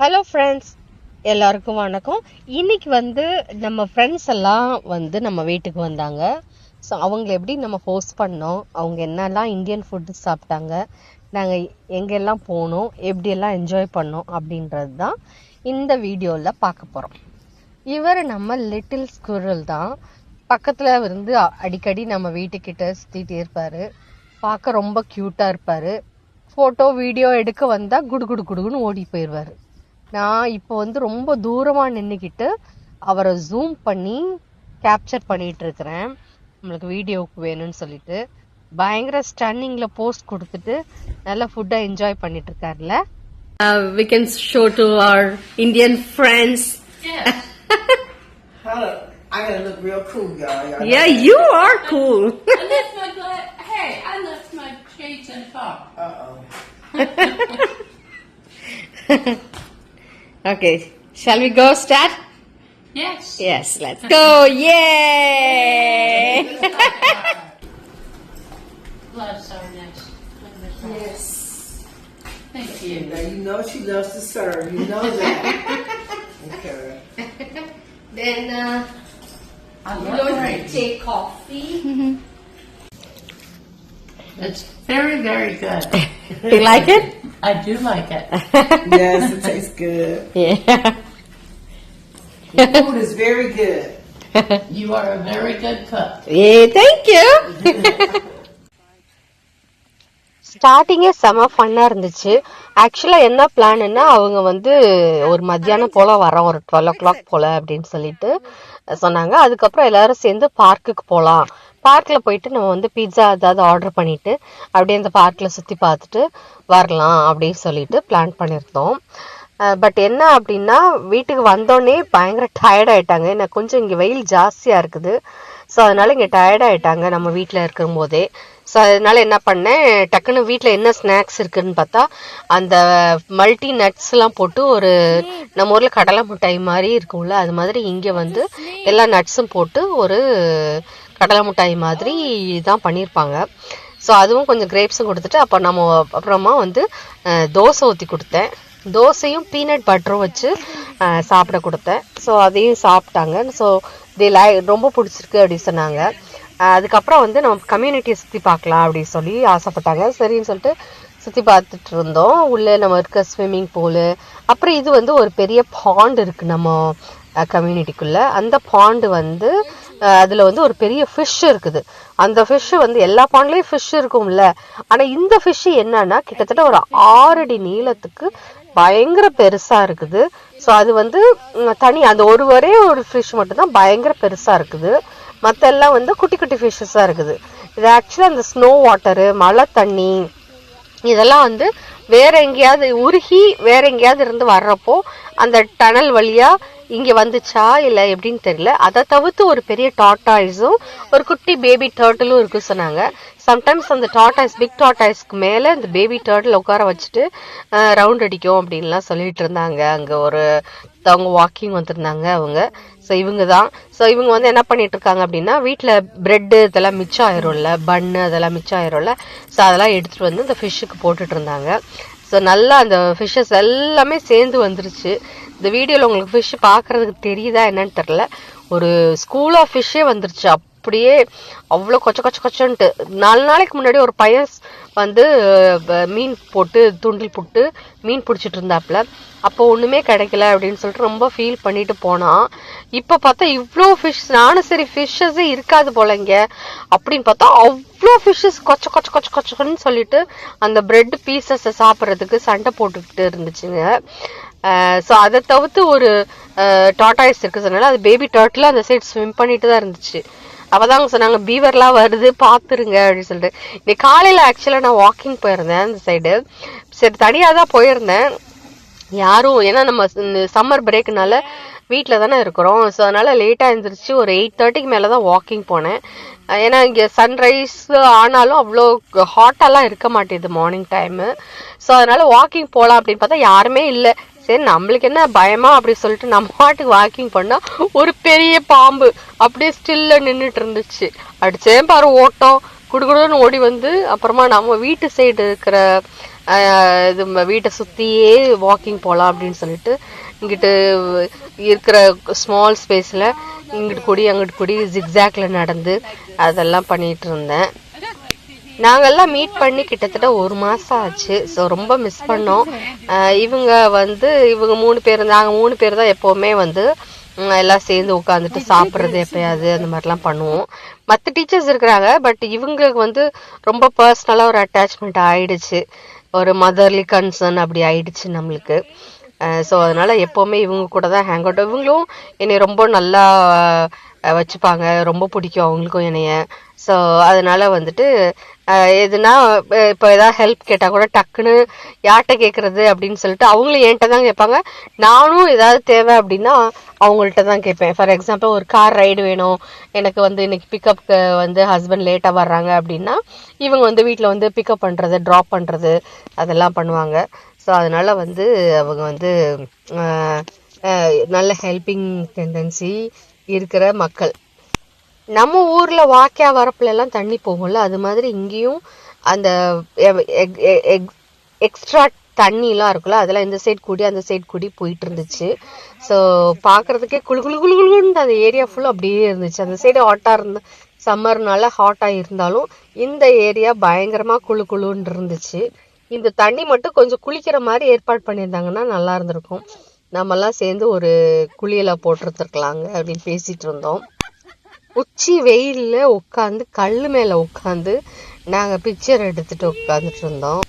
Hello friends எல்லாருக்கும் வணக்கம். இன்னைக்கு வந்து நம்ம ஃப்ரெண்ட்ஸ் எல்லாம் வந்து நம்ம வீட்டுக்கு வந்தாங்க. ஸோ அவங்கள எப்படி நம்ம ஹோஸ்ட் பண்ணோம்? அவங்க என்னெல்லாம் இந்தியன் ஃபுட்டு சாப்பிட்டாங்க? நாங்கள் எங்கெல்லாம் போனோம்? எப்படியெல்லாம் என்ஜாய் பண்ணோம்? அப்படின்றது தான் இந்த வீடியோவில் பார்க்க போகிறோம் இவர் நம்ம லிட்டில் ஸ்குரல் தான். பக்கத்தில் இருந்து அடிக்கடி நம்ம வீட்டுக்கிட்ட சுற்றிட்டே இருப்பார். பார்க்க ரொம்ப க்யூட்டாக இருப்பார். ஃபோட்டோ வீடியோ எடுக்க வந்தால் குடு குடு குடுகுன்னு ஓடி போயிடுவார் நான் இப்போ வந்து ரொம்ப தூரமாக நின்றுக்கிட்டு அவரை ஜூம் பண்ணி கேப்சர் பண்ணிட்டு இருக்கிறேன் நம்மளுக்கு வீடியோவுக்கு வேணும்னு சொல்லிட்டு பயங்கர ஸ்டன்னிங்கில் போஸ்ட் கொடுத்துட்டு நல்ல ஃபுட்டை என்ஜாய் பண்ணிட்டு இருக்காருல்ல we can show to our Indian friends. I gotta look real cool, y'all. y'all Yeah, you are cool. I left my gla- hey, I left my shades in the car. Uh-oh. okay, shall we go start? Yes. Yes, let's go. Yay! Gloves are nice. Yes. Thank you. Now you know she loves to serve. You know that. okay. then uh, I we're love going to take coffee. It's very, very good. you like it? I do like it. Yes, it tastes good. Yeah. The food is very good. You are a very good cook. Yeah, thank you. ஸ்டார்டிங்கே செம ஃபன்னாக இருந்துச்சு ஆக்சுவலாக என்ன பிளான்னா அவங்க வந்து ஒரு மத்தியானம் போல் வரோம் ஒரு டுவெல் ஓ கிளாக் போல் அப்படின்னு சொல்லிட்டு சொன்னாங்க அதுக்கப்புறம் எல்லாரும் சேர்ந்து பார்க்குக்கு போகலாம் பார்க்கில் போயிட்டு நம்ம வந்து பீட்சா ஏதாவது ஆர்டர் பண்ணிட்டு அப்படியே அந்த பார்க்கில் சுற்றி பார்த்துட்டு வரலாம் அப்படின்னு சொல்லிட்டு பிளான் பண்ணியிருந்தோம். பட் என்ன அப்படின்னா வீட்டுக்கு வந்தோடனே பயங்கர டயர்ட் ஆயிட்டாங்க. ஏன்னா கொஞ்சம் இங்கே வெயில் ஜாஸ்தியாக இருக்குது. ஸோ அதனால இங்கே டயர்ட் ஆயிட்டாங்க நம்ம வீட்டில் இருக்கும் போதே ஸோ அதனால என்ன பண்ணேன் டக்குன்னு வீட்டில் என்ன ஸ்நாக்ஸ் இருக்குன்னு பார்த்தா அந்த மல்டி நட்ஸ்லாம் போட்டு ஒரு நம்ம ஊரில் கடலை மிட்டாய் மாதிரி இருக்கும்ல அது மாதிரி இங்கே வந்து எல்லா நட்ஸும் போட்டு ஒரு கடலை மிட்டாய் மாதிரி தான் பண்ணியிருப்பாங்க ஸோ அதுவும் கொஞ்சம் கிரேப்ஸும் கொடுத்துட்டு அப்போ நம்ம அப்புறமா வந்து தோசை ஊற்றி கொடுத்தேன். தோசையும் பீனட் பட்டரும் வச்சு சாப்பிட கொடுத்தேன். ஸோ அதையும் சாப்பிட்டாங்க. ஸோ தி லை ரொம்ப பிடிச்சிருக்கு அப்படின்னு சொன்னாங்க. அதுக்கப்புறம் வந்து நம்ம கம்யூனிட்டியை சுற்றி பார்க்கலாம் அப்படின்னு சொல்லி ஆசைப்பட்டாங்க. சரின்னு சொல்லிட்டு சுற்றி பார்த்துட்டு இருந்தோம். உள்ளே நம்ம இருக்க ஸ்விம்மிங் பூலு அப்புறம் இது வந்து ஒரு பெரிய பாண்ட் இருக்குது நம்ம கம்யூனிட்டிக்குள்ளே அந்த பாண்டு வந்து அதில் வந்து ஒரு பெரிய ஃபிஷ் இருக்குது. அந்த ஃபிஷ் வந்து எல்லா பாண்ட்லேயும் ஃபிஷ் இருக்கும்ல. ஆனால் இந்த ஃபிஷ் என்னன்னா கிட்டத்தட்ட ஒரு ஆறு அடி நீளத்துக்கு பயங்கர பெருசாக இருக்குது. ஸோ அது வந்து தனி அந்த ஒரு ஒரே ஒரு ஃபிஷ் மட்டும்தான் பயங்கர பெருசாக இருக்குது. மற்றெல்லாம் எல்லாம் வந்து குட்டி குட்டி ஃபிஷ்ஷஸாக இருக்குது. இது ஆக்சுவலாக அந்த ஸ்னோ வாட்டரு மழை தண்ணி இதெல்லாம் வந்து வேற எங்கேயாவது உருகி வேற எங்கேயாவது இருந்து வர்றப்போ அந்த டனல் வழியா இங்க வந்துச்சா இல்ல எப்படின்னு தெரியல. அதை தவிர்த்து ஒரு பெரிய டாட்டாய்ஸும் ஒரு குட்டி பேபி டேர்ட்டிலும் இருக்கு சொன்னாங்க. சம்டைம்ஸ் அந்த டாட்டாய்ஸ் பிக் டாட்டாய்ஸ்க்கு மேல இந்த பேபி டர்ட்டில் உட்கார வச்சுட்டு ரவுண்ட் அடிக்கும் அப்படின்லாம் சொல்லிட்டு இருந்தாங்க. அங்க ஒரு அவங்க வாக்கிங் வந்திருந்தாங்க அவங்க. ஸோ இவங்க தான். ஸோ இவங்க வந்து என்ன பண்ணிட்டு இருக்காங்க அப்படின்னா வீட்டில் பிரெட்டு இதெல்லாம் மிச்சம் ஆயிரும்ல பன்னு அதெல்லாம் மிச்சம் ஆயிரும்ல ஸோ அதெல்லாம் எடுத்துகிட்டு வந்து இந்த ஃபிஷ்ஷுக்கு போட்டுட்டு இருந்தாங்க ஸோ நல்லா அந்த ஃபிஷ்ஷஸ் எல்லாமே சேர்ந்து வந்துருச்சு. இந்த வீடியோவில் உங்களுக்கு ஃபிஷ் பார்க்கறதுக்கு தெரியுதா என்னன்னு தெரில ஒரு ஸ்கூல் ஆஃப் ஃபிஷ்ஷே வந்துருச்சு. அப்படியே அவ்வளோ கொச்ச கொச்ச கொச்சன்ட்டு. நாலு நாளைக்கு முன்னாடி ஒரு பையன் வந்து மீன் போட்டு தூண்டில் போட்டு மீன் பிடிச்சிட்டு இருந்தாப்புல அப்போ ஒன்றுமே கிடைக்கல அப்படின்னு சொல்லிட்டு ரொம்ப ஃபீல் பண்ணிட்டு போனான் இப்போ பார்த்தா இவ்வளோ ஃபிஷ் நானும் சரி ஃபிஷ்ஷஸே இருக்காது போல இங்கே. அப்படின்னு பார்த்தா அவ்வளோ ஃபிஷ்ஷஸ் கொச்ச கொச்ச கொச்ச கொச்சன்னு சொல்லிட்டு அந்த பிரெட் பீசஸை சாப்பிட்றதுக்கு சண்டை போட்டுக்கிட்டு இருந்துச்சுங்க. ஸோ அதை தவிர்த்து ஒரு டாட்டாய்ஸ் இருக்கு சொன்னால அது பேபி டர்ட்டில் அந்த சைடு ஸ்விம் பண்ணிட்டு தான் இருந்துச்சு. அவதாங்க சொன்னாங்க பீவர்லாம் வருது பார்த்துருங்க அப்படின்னு சொல்லிட்டு. இன்னைக்கு காலையில் ஆக்சுவலாக நான் வாக்கிங் போயிருந்தேன் அந்த சைடு சரி தனியாக தான் போயிருந்தேன். யாரும் ஏன்னா நம்ம சம்மர் பிரேக்குனால வீட்டில் தானே இருக்கிறோம். ஸோ அதனால் லேட்டாக எழுந்திரிச்சு ஒரு எயிட் தேர்ட்டிக்கு மேலே தான் வாக்கிங் போனேன். ஏன்னா இங்கே சன்ரைஸ் ஆனாலும் அவ்வளோ ஹாட்டாலாம் இருக்க மாட்டேது மார்னிங் டைமு ஸோ அதனால் வாக்கிங் போகலாம் அப்படின்னு பார்த்தா யாருமே இல்லை. சரி நம்மளுக்கு என்ன பயமா அப்படி சொல்லிட்டு நம்ம பாட்டுக்கு வாக்கிங் பண்ணா ஒரு பெரிய பாம்பு அப்படியே ஸ்டில்ல நின்றுட்டு இருந்துச்சு. அடிச்சேன் பாரு ஓட்டம். குடுகுடுன்னு ஓடி வந்து அப்புறமா நம்ம வீட்டு சைடு இருக்கிற இது வீட்டை சுற்றியே வாக்கிங் போகலாம் அப்படின்னு சொல்லிட்டு இங்கிட்டு இருக்கிற ஸ்மால் ஸ்பேஸில் இங்கிட்டு கூடி அங்கிட்டு கூடி ஜிக்ஸாக்ல நடந்து அதெல்லாம் பண்ணிகிட்டு இருந்தேன். நாங்கள்லாம் மீட் பண்ணி கிட்டத்தட்ட ஒரு மாதம் ஆச்சு. ஸோ ரொம்ப மிஸ் பண்ணோம். இவங்க வந்து இவங்க மூணு பேர் நாங்கள் மூணு பேர் தான் எப்போவுமே வந்து எல்லாம் சேர்ந்து உட்காந்துட்டு சாப்பிட்றது எப்பயாவது அந்த மாதிரிலாம் பண்ணுவோம். மற்ற டீச்சர்ஸ் இருக்கிறாங்க பட் இவங்களுக்கு வந்து ரொம்ப பர்சனலாக ஒரு அட்டாச்மெண்ட் ஆயிடுச்சு. ஒரு மதர்லி கன்சர்ன் அப்படி ஆயிடுச்சு நம்மளுக்கு. ஸோ அதனால் எப்போவுமே இவங்க கூட தான் ஹேங் அவுட் இவங்களும் என்னை ரொம்ப நல்லா வச்சுப்பாங்க. ரொம்ப பிடிக்கும் அவங்களுக்கும் என்னைய. ஸோ அதனால் வந்துட்டு எதுனா இப்போ ஏதாவது ஹெல்ப் கேட்டால் கூட டக்குன்னு யார்கிட்ட கேட்குறது அப்படின்னு சொல்லிட்டு அவங்களும் என்கிட்ட தான் கேட்பாங்க. நானும் ஏதாவது தேவை அப்படின்னா அவங்கள்ட்ட தான் கேட்பேன். ஃபார் எக்ஸாம்பிள் ஒரு கார் ரைடு வேணும். எனக்கு வந்து இன்னைக்கு பிக்கப்க்கு வந்து ஹஸ்பண்ட் லேட்டாக வர்றாங்க அப்படின்னா இவங்க வந்து வீட்டில் வந்து பிக்கப் பண்ணுறது ட்ராப் பண்ணுறது அதெல்லாம் பண்ணுவாங்க. ஸோ அதனால் வந்து அவங்க வந்து நல்ல ஹெல்பிங் டெண்டன்சி இருக்கிற மக்கள். நம்ம ஊரில் வாக்கியா வரப்புலலாம் தண்ணி போகும்ல அது மாதிரி இங்கேயும் அந்த எக்ஸ்ட்ரா தண்ணிலாம் இருக்குல்ல அதெல்லாம் இந்த சைடு கூடி அந்த சைடு கூடி போயிட்டு இருந்துச்சு. ஸோ பார்க்கறதுக்கே குளு குளு குளு குளுன்னு அந்த ஏரியா ஃபுல்லாக அப்படியே இருந்துச்சு. அந்த சைடு ஹாட்டாக இருந்த சம்மர்னால ஹாட்டாக இருந்தாலும் இந்த ஏரியா பயங்கரமாக குளு குழுன்னு இருந்துச்சு. இந்த தண்ணி மட்டும் கொஞ்சம் குளிக்கிற மாதிரி ஏற்பாடு பண்ணியிருந்தாங்கன்னா நல்லா இருந்திருக்கும். நம்மெல்லாம் சேர்ந்து ஒரு குளியல போட்டுருந்துருக்கலாங்க அப்படின்னு பேசிகிட்டு இருந்தோம். உச்சி வெயிலில் உட்காந்து கல் மேலே உட்காந்து நாங்கள் பிக்சர் எடுத்துகிட்டு உட்காந்துட்டு இருந்தோம்.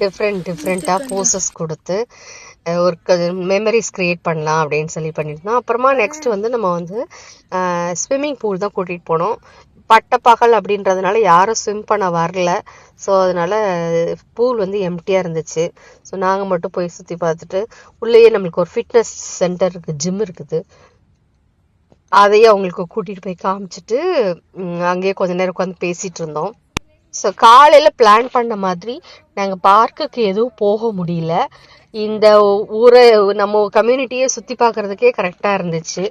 டிஃப்ரெண்ட் டிஃப்ரெண்ட்டாக போசஸ் கொடுத்து ஒரு மெமரிஸ் க்ரியேட் பண்ணலாம் அப்படின்னு சொல்லி பண்ணியிருந்தோம் இருந்தோம். அப்புறமா நெக்ஸ்ட் வந்து நம்ம வந்து ஸ்விம்மிங் பூல் தான் கூட்டிகிட்டு போனோம். பட்டப்பகல் அப்படின்றதுனால யாரும் ஸ்விம் பண்ண வரல. ஸோ அதனால் பூல் வந்து எம்டியாக இருந்துச்சு. ஸோ நாங்கள் மட்டும் போய் சுற்றி பார்த்துட்டு உள்ளேயே நம்மளுக்கு ஒரு ஃபிட்னஸ் சென்டர் இருக்குது ஜிம் இருக்குது. அதையே அவங்களுக்கு கூட்டிட்டு போய் காமிச்சிட்டு அங்கேயே கொஞ்ச நேரம் உட்காந்து பேசிட்டு இருந்தோம். ஸோ காலையில் பிளான் பண்ண மாதிரி நாங்கள் பார்க்குக்கு எதுவும் போக முடியல. இந்த ஊரை நம்ம கம்யூனிட்டியை சுற்றி பார்க்குறதுக்கே கரெக்டாக இருந்துச்சு.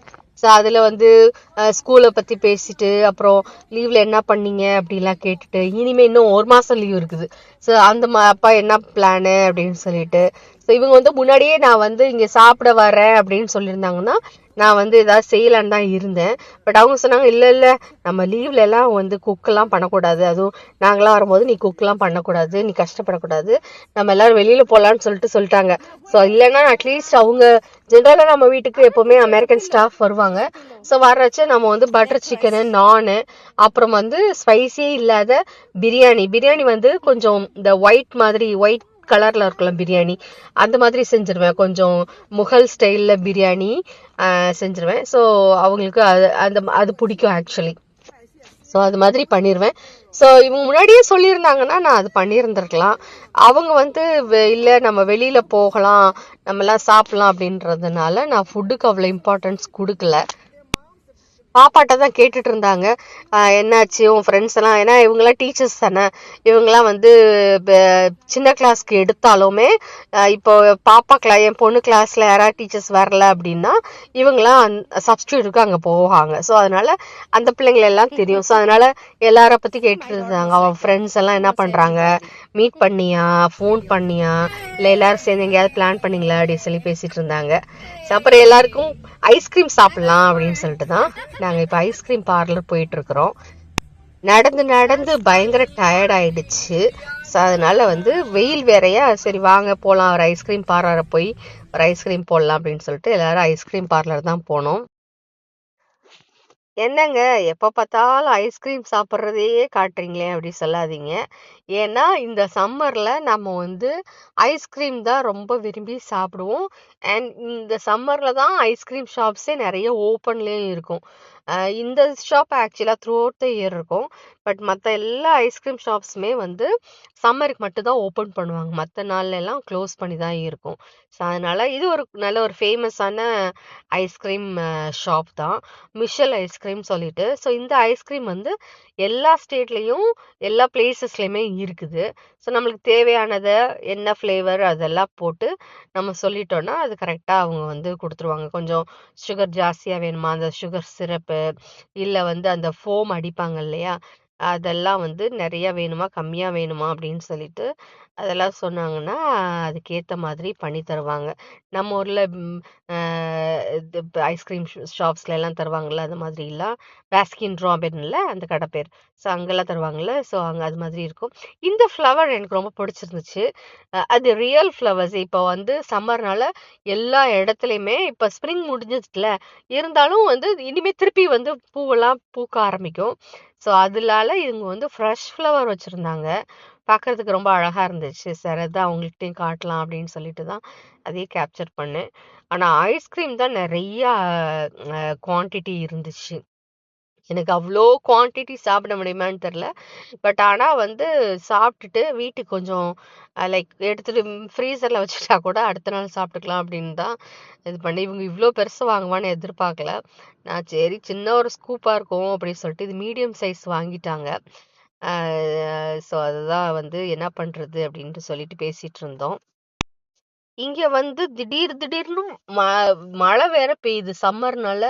ஸோ அதில் வந்து ஸ்கூலை பற்றி பேசிட்டு அப்புறம் லீவில் என்ன பண்ணீங்க அப்படிலாம் கேட்டுட்டு இனிமேல் இன்னும் ஒரு மாதம் லீவ் இருக்குது. ஸோ அந்த மா- அப்பா என்ன பிளானு அப்படின்னு சொல்லிட்டு ஸோ இவங்க வந்து முன்னாடியே நான் வந்து இங்கே சாப்பிட வரேன் அப்படின்னு சொல்லியிருந்தாங்கன்னா நான் வந்து ஏதாவது செய்யலான்னு தான் இருந்தேன். பட் அவங்க சொன்னாங்க இல்லை இல்லை நம்ம லீவ்ல எல்லாம் வந்து குக்கெல்லாம் பண்ணக்கூடாது. அதுவும் நாங்களாம் வரும்போது நீ குக்கெல்லாம் பண்ணக்கூடாது நீ கஷ்டப்படக்கூடாது. நம்ம எல்லாரும் வெளியில் போகலான்னு சொல்லிட்டு சொல்லிட்டாங்க. ஸோ இல்லைன்னா அட்லீஸ்ட் அவங்க ஜென்ரலாக நம்ம வீட்டுக்கு எப்போவுமே அமெரிக்கன் ஸ்டாஃப் வருவாங்க. ஸோ வர்றச்சு நம்ம வந்து பட்டர் சிக்கனு நானு அப்புறம் வந்து ஸ்பைசியே இல்லாத பிரியாணி. பிரியாணி வந்து கொஞ்சம் இந்த ஒயிட் மாதிரி ஒயிட் கலர்ல இருக்குல்ல பிரியாணி. அந்த மாதிரி செஞ்சுருவேன். கொஞ்சம் முகல் ஸ்டைல்ல பிரியாணி செஞ்சுருவேன் செஞ்சிருவேன். ஸோ அவங்களுக்கு அது அந்த அது பிடிக்கும் ஆக்சுவலி ஸோ அது மாதிரி பண்ணிடுவேன் ஸோ இவங்க முன்னாடியே சொல்லியிருந்தாங்கன்னா நான் அது பண்ணியிருந்திருக்கலாம். அவங்க வந்து வெ- இல்ல நம்ம வெளியில போகலாம் நம்ம எல்லாம் சாப்பிடலாம் அப்படின்றதுனால நான் ஃபுட்டுக்கு அவ்வளோ இம்பார்ட்டன்ஸ் கொடுக்கல. பாப்பாட்ட தான் கேட்டுட்டு இருந்தாங்க. என்னாச்சு? உன் ஃப்ரெண்ட்ஸ் எல்லாம் ஏன்னா இவங்கெல்லாம் டீச்சர்ஸ் தானே. இவங்கெல்லாம் வந்து சின்ன கிளாஸ்க்கு எடுத்தாலுமே இப்போ பாப்பா கிளா என் பொண்ணு கிளாஸில் யாராவது டீச்சர்ஸ் வரல அப்படின்னா இவங்கெல்லாம் சப்ஸ்டியூட்டுக்கு அங்கே போவாங்க. ஸோ அதனால அந்த பிள்ளைங்களை எல்லாம் தெரியும். ஸோ அதனால எல்லார பற்றி கேட்டுட்டு இருந்தாங்க. அவன் ஃப்ரெண்ட்ஸ் எல்லாம் என்ன பண்ணுறாங்க மீட் பண்ணியா? ஃபோன் பண்ணியா? இல்லை எல்லாரும் சேர்ந்து எங்கேயாவது பிளான் பண்ணீங்களா? அப்படின்னு சொல்லி பேசிகிட்டு இருந்தாங்க. அப்புறம் எல்லாருக்கும் ஐஸ்கிரீம் சாப்பிடலாம் அப்படின்னு சொல்லிட்டு தான் நாங்கள் இப்போ ஐஸ்கிரீம் பார்லர் போயிட்டுருக்குறோம் நடந்து நடந்து பயங்கர டயர்ட் ஆயிடுச்சு. ஸோ அதனால வந்து வெயில் வேறையா சரி வாங்க போகலாம் ஒரு ஐஸ்கிரீம் பார்லரை போய் ஒரு ஐஸ்கிரீம் போடலாம் அப்படின்னு சொல்லிட்டு எல்லாரும் ஐஸ்கிரீம் பார்லர் தான் போனோம். என்னங்க? எப்ப பார்த்தாலும் ஐஸ்கிரீம் சாப்பிட்றதையே காட்டுறீங்களே அப்படி சொல்லாதீங்க. ஏன்னா இந்த சம்மர்ல நம்ம வந்து ஐஸ்கிரீம் தான் ரொம்ப விரும்பி சாப்பிடுவோம். அண்ட் இந்த சம்மர்ல தான் ஐஸ்கிரீம் ஷாப்ஸே நிறைய ஓப்பன்லயும் இருக்கும். இந்த ஷாப் ஆக்சுவலாக த்ரூ அவுட் த இயர் இருக்கும். பட் மற்ற எல்லா ஐஸ்கிரீம் ஷாப்ஸுமே வந்து சம்மருக்கு மட்டும்தான் ஓப்பன் பண்ணுவாங்க. மற்ற நாள்லலாம் க்ளோஸ் பண்ணி தான் இருக்கும். ஸோ அதனால் இது ஒரு நல்ல ஒரு ஃபேமஸான ஐஸ்கிரீம் ஷாப் தான். மிஷல் ஐஸ்கிரீம் சொல்லிட்டு. ஸோ இந்த ஐஸ்கிரீம் வந்து எல்லா ஸ்டேட்லேயும் எல்லா பிளேசஸ்லேயுமே இருக்குது. ஸோ நம்மளுக்கு தேவையானதை என்ன ஃப்ளேவர் அதெல்லாம் போட்டு நம்ம சொல்லிட்டோன்னா அது கரெக்டாக அவங்க வந்து கொடுத்துருவாங்க. கொஞ்சம் சுகர் ஜாஸ்தியாக வேணுமா? அந்த சுகர் சிரப்பு இல்லை வந்து அந்த ஃபோம் அடிப்பாங்க இல்லையா? அதெல்லாம் வந்து நிறையா வேணுமா? கம்மியாக வேணுமா? அப்படின்னு சொல்லிட்டு அதெல்லாம் சொன்னாங்கன்னா அதுக்கேற்ற மாதிரி பண்ணி தருவாங்க. நம்ம ஊரில் இது ஐஸ்கிரீம் ஷாப்ஸ்ல எல்லாம் தருவாங்கள்ல அது மாதிரி எல்லாம் பாஸ்கின் ராபின்ல அந்த கடை பேர். ஸோ அங்கெல்லாம் தருவாங்கல்ல. ஸோ அங்கே அது மாதிரி இருக்கும். இந்த ஃப்ளவர் எனக்கு ரொம்ப பிடிச்சிருந்துச்சு. அது ரியல் ஃப்ளவர்ஸ் இப்போ வந்து சம்மர்னால எல்லா இடத்துலையுமே இப்போ ஸ்ப்ரிங் முடிஞ்சிச்சுல இருந்தாலும் வந்து இனிமேல் திருப்பி வந்து பூவெல்லாம் பூக்க ஆரம்பிக்கும். ஸோ அதனால இவங்க வந்து ஃப்ரெஷ் ஃப்ளவர் வச்சுருந்தாங்க. பார்க்கறதுக்கு ரொம்ப அழகாக இருந்துச்சு. சரி அதான் அவங்கள்ட்டையும் காட்டலாம் அப்படின்னு சொல்லிட்டு தான் அதையே கேப்சர் பண்ணேன். ஆனால் ஐஸ்கிரீம் தான் நிறையா குவான்டிட்டி இருந்துச்சு. எனக்கு அவ்வளோ குவான்டிட்டி சாப்பிட முடியுமான்னு தெரில பட் ஆனால் வந்து சாப்பிட்டுட்டு வீட்டுக்கு கொஞ்சம் லைக் எடுத்துட்டு ஃப்ரீசரில் வச்சுட்டா கூட அடுத்த நாள் சாப்பிட்டுக்கலாம் அப்படின்னு தான் இது பண்ணி இவங்க இவ்வளோ பெருசு வாங்குவான்னு எதிர்பார்க்கல. நான் சரி சின்ன ஒரு ஸ்கூப்பாக இருக்கும் அப்படின்னு சொல்லிட்டு இது மீடியம் சைஸ் வாங்கிட்டாங்க. ஸோ அதுதான் வந்து என்ன பண்ணுறது அப்படின்ட்டு சொல்லிட்டு பேசிட்டு இருந்தோம். இங்கே வந்து திடீர் திடீர்னு ம மழை வேற பெய்யுது. சம்மர்னால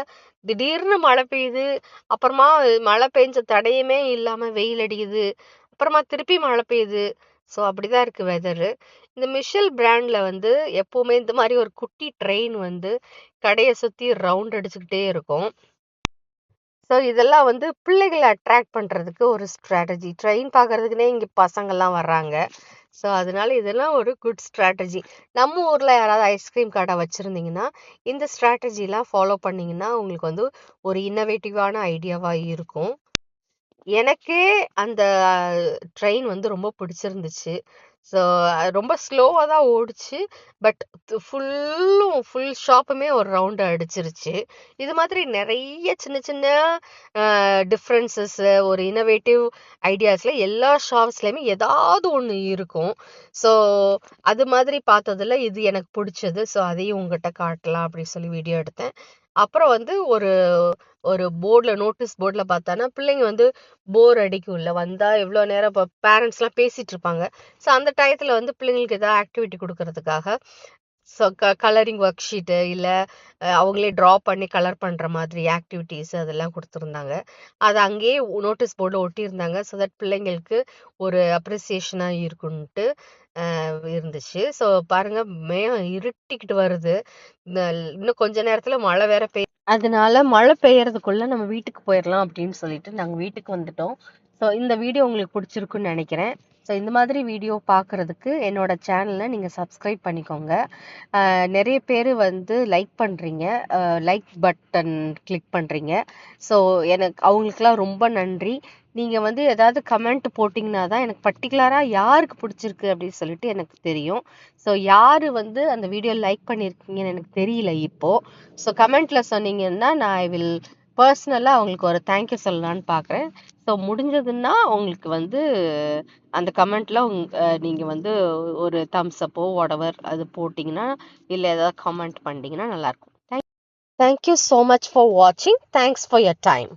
திடீர்னு மழை பெய்யுது அப்புறமா மழை பெஞ்ச தடையுமே இல்லாம வெயில் அடிக்குது அப்புறமா திருப்பி மழை பெய்யுது. ஸோ அப்படிதான் இருக்கு வெதரு இந்த மிஷல் பிராண்ட்ல வந்து எப்பவுமே இந்த மாதிரி ஒரு குட்டி ட்ரெயின் வந்து கடையை சுத்தி ரவுண்ட் அடிச்சுக்கிட்டே இருக்கும். ஸோ இதெல்லாம் வந்து பிள்ளைகளை அட்ராக்ட் பண்றதுக்கு ஒரு ஸ்ட்ராட்டஜி ட்ரெயின் பார்க்கறதுக்குனே இங்கே பசங்கள்லாம் வர்றாங்க. ஸோ அதனால இதெல்லாம் ஒரு குட் ஸ்ட்ராட்டஜி நம்ம ஊர்ல யாராவது ஐஸ்கிரீம் கடை வச்சிருந்தீங்கன்னா இந்த ஸ்ட்ராட்டஜிலாம் ஃபாலோ பண்ணீங்கன்னா உங்களுக்கு வந்து ஒரு இன்னோவேட்டிவான ஐடியாவா இருக்கும். எனக்கே அந்த ட்ரெயின் வந்து ரொம்ப பிடிச்சிருந்துச்சு. ஸோ ரொம்ப ஸ்லோவாக தான் ஓடுச்சு. பட் ஃபுல்லும் ஃபுல் ஷாப்புமே ஒரு ரவுண்டு அடிச்சிருச்சு. இது மாதிரி நிறைய சின்ன சின்ன டிஃப்ரென்சஸ் ஒரு இனோவேட்டிவ் ஐடியாஸில் எல்லா ஷாப்ஸ்லையுமே ஏதாவது ஒன்று இருக்கும். ஸோ அது மாதிரி பார்த்ததுல இது எனக்கு பிடிச்சது. ஸோ அதையும் உங்ககிட்ட காட்டலாம் அப்படின்னு சொல்லி வீடியோ எடுத்தேன். அப்புறம் வந்து ஒரு ஒரு போர்டில் நோட்டீஸ் போர்டில் பார்த்தானா பிள்ளைங்க வந்து போர் அடிக்கும்ல வந்தால் எவ்வளோ நேரம் இப்போ பேரண்ட்ஸ்லாம் பேசிகிட்டு இருப்பாங்க. ஸோ அந்த டயத்தில் வந்து பிள்ளைங்களுக்கு ஏதாவது ஆக்டிவிட்டி கொடுக்கறதுக்காக ஸோ க கலரிங் ஒர்க் ஷீட்டு இல்லை அவங்களே ட்ரா பண்ணி கலர் பண்ணுற மாதிரி ஆக்டிவிட்டீஸ் அதெல்லாம் கொடுத்துருந்தாங்க. அது அங்கேயே நோட்டீஸ் போர்டில் ஒட்டியிருந்தாங்க. ஸோ தட் பிள்ளைங்களுக்கு ஒரு அப்ரிசியேஷனாக இருக்குன்ட்டு இருந்துச்சு. ஸோ பாருங்க மேகம் இருட்டிக்கிட்டு வருது. இன்னும் கொஞ்ச நேரத்தில் மழை வேற பெய் அதனால மழை பெய்யறதுக்குள்ள நம்ம வீட்டுக்கு போயிடலாம் அப்படின்னு சொல்லிட்டு நாங்கள் வீட்டுக்கு வந்துட்டோம். ஸோ இந்த வீடியோ உங்களுக்கு பிடிச்சிருக்குன்னு நினைக்கிறேன். ஸோ இந்த மாதிரி வீடியோ பார்க்கறதுக்கு என்னோட சேனலை நீங்கள் சப்ஸ்கிரைப் பண்ணிக்கோங்க. நிறைய பேர் வந்து லைக் பண்ணுறீங்க லைக் பட்டன் கிளிக் பண்ணுறீங்க ஸோ எனக்கு அவங்களுக்குலாம் ரொம்ப நன்றி. நீங்கள் வந்து ஏதாவது கமெண்ட் போட்டிங்கன்னா தான் எனக்கு பர்டிகுலராக யாருக்கு பிடிச்சிருக்கு அப்படின்னு சொல்லிட்டு எனக்கு தெரியும். ஸோ யார் வந்து அந்த வீடியோ லைக் பண்ணியிருக்கீங்கன்னு எனக்கு தெரியல இப்போது ஸோ கமெண்ட்டில் சொன்னீங்கன்னா நான் ஐ வில் பர்சனலாக அவங்களுக்கு ஒரு தேங்க்யூ சொல்லலான்னு பார்க்குறேன் ஸோ முடிஞ்சதுன்னா உங்களுக்கு வந்து அந்த கமெண்ட்டில் உங் நீங்கள் வந்து ஒரு தம்ஸ் அப்போ ஒடவர் அது போட்டிங்கன்னா இல்லை ஏதாவது கமெண்ட் பண்ணிட்டீங்கன்னா நல்லாயிருக்கும் thank thank you so much for வாட்சிங் தேங்க்ஸ் ஃபார் யர் டைம்